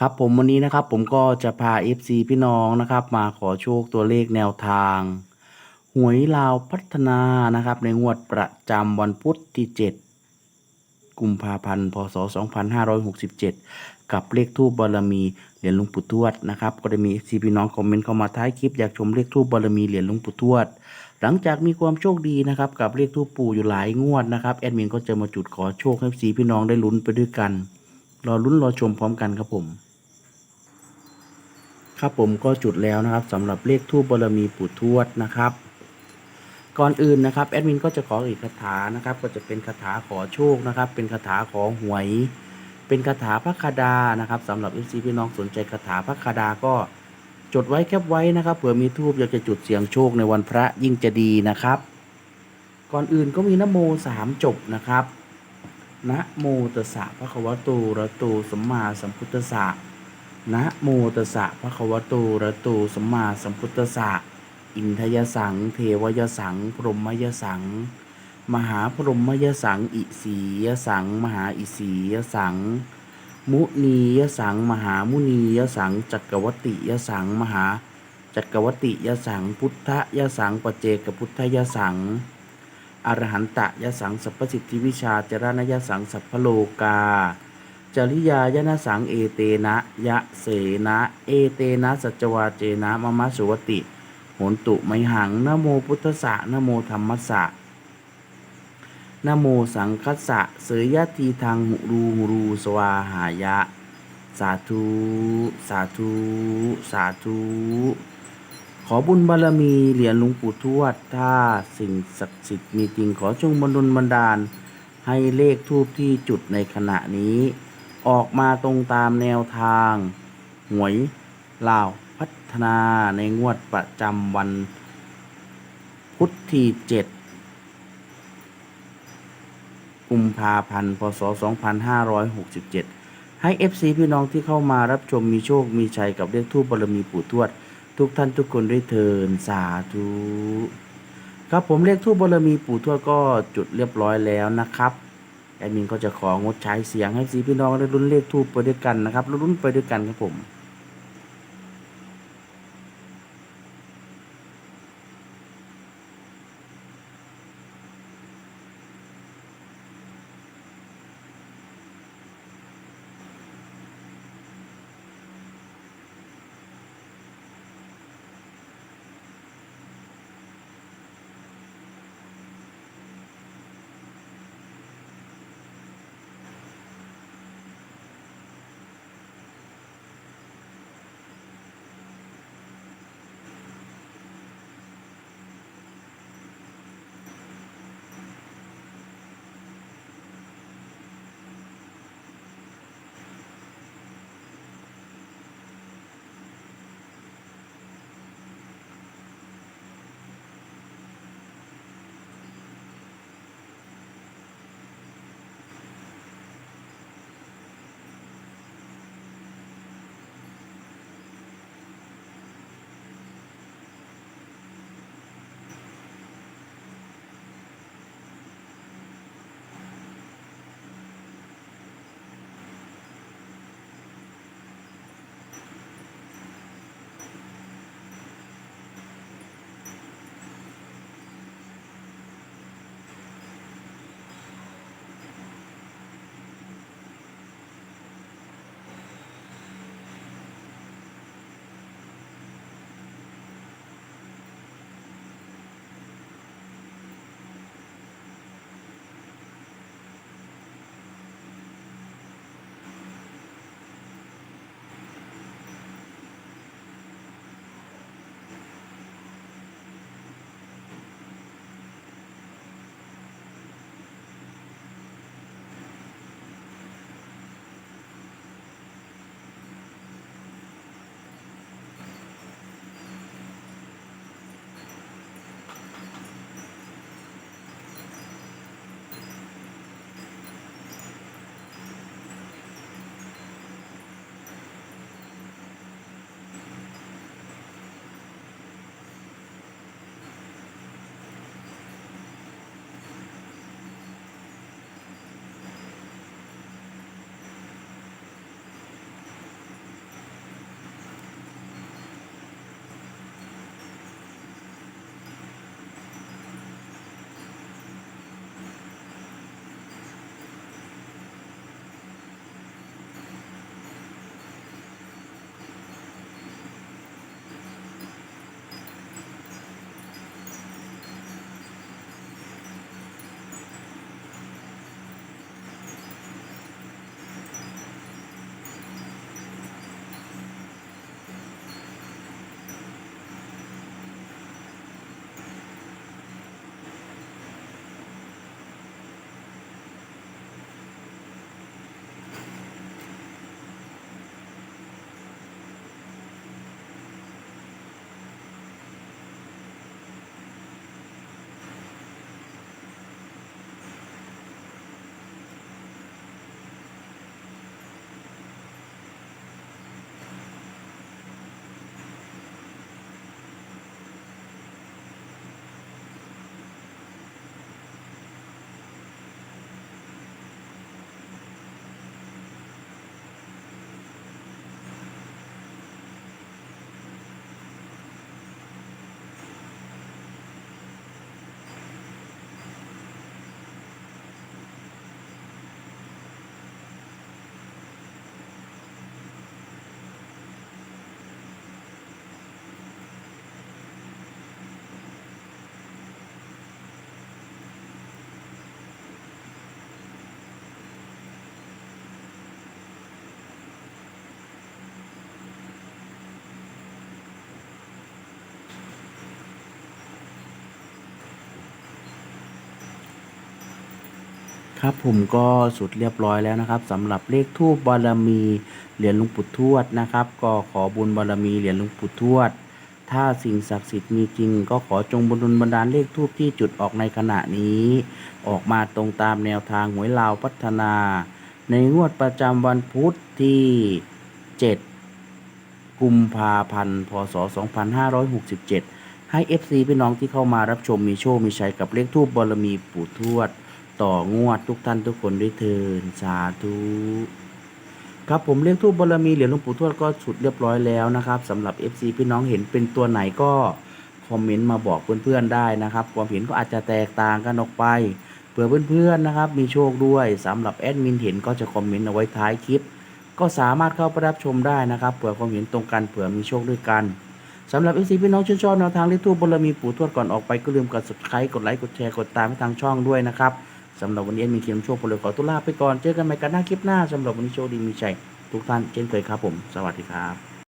ครับผมวันนี้นะครับผมก็จะพา FC พี่น้องนะครับ มาขอโชคตัวเลขแนวทาง หวยลาวพัฒนานะครับ ในงวดประจำวันพุธที่ 7 กุมภาพันธ์พศ 2567 กับเลขทูบบารมีเหรียญลุงปู่ทวดนะครับ ก็ได้มี FC พี่น้องคอมเมนต์เข้ามาท้ายคลิปอยากชมเลขทูบบารมีเหรียญลุงปู่ทวด หลังจากมีความโชคดีนะครับกับเลขทูปปู่อยู่หลายงวดนะครับแอดมินก็จะมาจุดขอโชคให้สีพี่น้องได้ลุ้นไปด้วยกันรอลุ้นรอชมพร้อมกันครับผม ครับผมก็จุดแล้วนะครับสำหรับเลขทูปบารมีปู่ทวดนะครับ ก่อนอื่นนะครับแอดมินก็จะขออีกคาถานะครับ ก็จะเป็นคาถาขอโชคนะครับ เป็นคาถาขอหวย เป็นคาถาพระคดานะครับสำหรับเอฟซีพี่น้องสนใจคาถาพระคดาก็จดไว้แคปไว้นะครับเผื่อมีทูบอยากจะจุดเสียงโชคในวันพระยิ่งจะดีนะครับ ก่อนอื่นก็มีนโมสามจบนะครับนะโมตัสสะพระควะโตอะระโตสัมมาสัมพุทธัสสะ นะโมตัสสะพระคะวะโตอะระโตสัมมาสัมพุทธัสสะอินทยสัง เทวยสัง พรหมยสัง มหาพรหมยสัง อิสียสัง มหาอิสียสัง มุนียสัง มหามุนียสัง จักรวติยสัง มหา จักรวติยสัง พุทธยสังปเจกพุทธยสัง อรหันตยสัง สัพพสิทธิวิชาจรณยสัง สัพพโลกา จริยายนะสังเอเตนะ ยะเสนะ เอเตนะสัจวาเจนะมะมะสุวติโหนตุไมหังนโมพุทธะนโมธรรมสะนโมสังคัสสะเสยยะทีทางหุรูหุรูสวาหายะ สาธุ สาธุ สาธุ ขอบุญบารมีเหรียญหลวงปู่ทวด ถ้าสิ่งศักดิ์สิทธิ์มีจริงขอจงบันดลบันดาล ให้เลขทูปที่จุดในขณะนี้ ออกมาตรงตามแนวทาง หวยลาวพัฒนาในงวดประจำวัน พุธที่เจ็ดกุมภาพันธ์พศ 2567 ให้ FC พี่น้องที่เข้ามารับชมมีโชคมีชัยกับเลขทูปบารมีปู่ทวด ทุกท่านทุกคนด้วยเทินสาธุครับผมเลขทูปบารมีปู่ทวดก็จุดเรียบร้อยแล้วนะครับ แอดมินก็จะของดใช้เสียงให้สีพี่น้องได้ลุ้นเลขทูปไปด้วยกันนะครับลุ้นไปด้วยกันครับผม ครับผมก็สุดเรียบร้อยแล้วนะครับสำหรับเลขทูบบารมีเหรียญหลุงปู่ทวดนะครับ ก็ขอบุญบารมีเหรียญหลุงปู่ทวด ถ้าสิ่งศักดิ์สิทธิ์มีจริง ก็ขอจงบุญบันดาลเลขทูบที่จุดออกในขณะนี้ ออกมาตรงตามแนวทางหวยลาวพัฒนา ในงวดประจำวันพุธที่ 7 กุมภาพันธ์พศ 2567 ให้ FC พี่น้องที่เข้ามารับชมมีโชคมีชัยกับเลขทูบบารมีปู่ทวด ต่องวดทุกท่านทุกคนด้วยเทินสาธุครับผมเลขทูบบารมีเหรียญหลวงปู่ทวดก็สุดเรียบร้อยแล้วนะครับสำหรับ FC พี่น้องเห็นเป็นตัวไหนก็คอมเมนต์มาบอกเพื่อนๆได้นะครับ ความเห็นก็อาจจะแตกต่างกันออกไปเผื่อเพื่อนๆนะครับ มีโชคด้วยสำหรับแอดมินเห็นก็จะคอมเมนต์เอาไว้ท้ายคลิป ก็สามารถเข้าไปรับชมได้นะครับเผื่อความเห็นตรงกันเผื่อมีโชคด้วยกันสำหรับ FC พี่น้องชื่นชอบแนวทางเลขทูบบารมีปู่ทวดก่อนออกไปก็ลืมกด subscribe กดไลค์กดแชร์กดตามให้ทางช่องด้วยนะครับ สำหรับวันนี้มีเคียมโชคพลเลยขอตุลาไปก่อน เจอกันใหม่กันหน้าคลิปหน้าสำหรับวันนี้โชคดีมีชัยทุกท่านเช่นเคยครับผม สวัสดีครับ